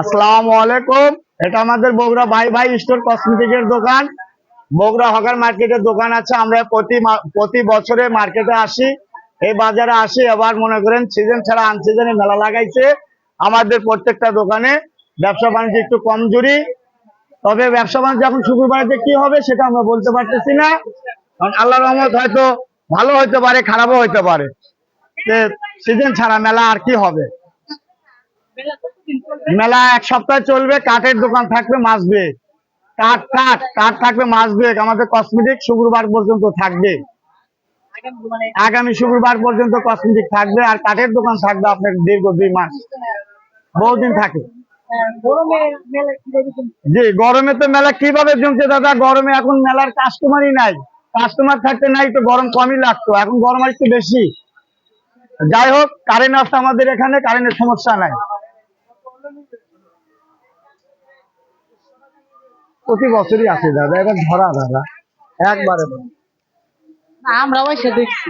আসসালামু আলাইকুম। এটা আমাদের বগুড়া ভাই ভাই স্টোর কসমেটিকের দোকান। বগুড়া হকার মার্কেটের দোকান আছে। আমরা প্রতি প্রতি বছরে মার্কেটে আসি। এই বাজারে আসি। এবার মনে করেন সিজন ছাড়া আনসিজনে মেলা লাগাইছে। আমাদের প্রত্যেকটা দোকানে ব্যবসা বাণিজ্য একটু কমজোরি। তবে ব্যবসা বাণিজ্য এখন শুক্রবারে কি হবে সেটা আমরা বলতে পারতেছি না। কারণ আল্লাহ রহমত হয়তো ভালো হইতে পারে, খারাপও হইতে পারে। সিজন ছাড়া মেলা আর কি হবে? মেলা এক সপ্তাহ চলবে, কাঠের দোকান থাকবে মাস ব্রেক কাঠ কাঠ কাঠ থাকবে ব্রেক আমাদের কসমেটিক শুক্রবার পর্যন্ত থাকবে। আগামী শুক্রবার পর্যন্ত কসমেটিক থাকবে আর কাঠের দোকান থাকবে আপনার দীর্ঘ দুই মাস। বহুদিন থাকে। জি, গরমে তো মেলা কীভাবে জমছে দাদা? গরমে এখন মেলার কাস্টমারই নাই। কাস্টমার থাকতে নাই তো গরম কমই লাগতো। এখন গরম আর একটু বেশি। যাই হোক কারেন্ট আসছে আমাদের এখানে কারেন্টের সমস্যা নাই। প্রতি বছরই আছে দাদা এবার ধরা দাদা একবারে। আমরা ওই সে দেখছি।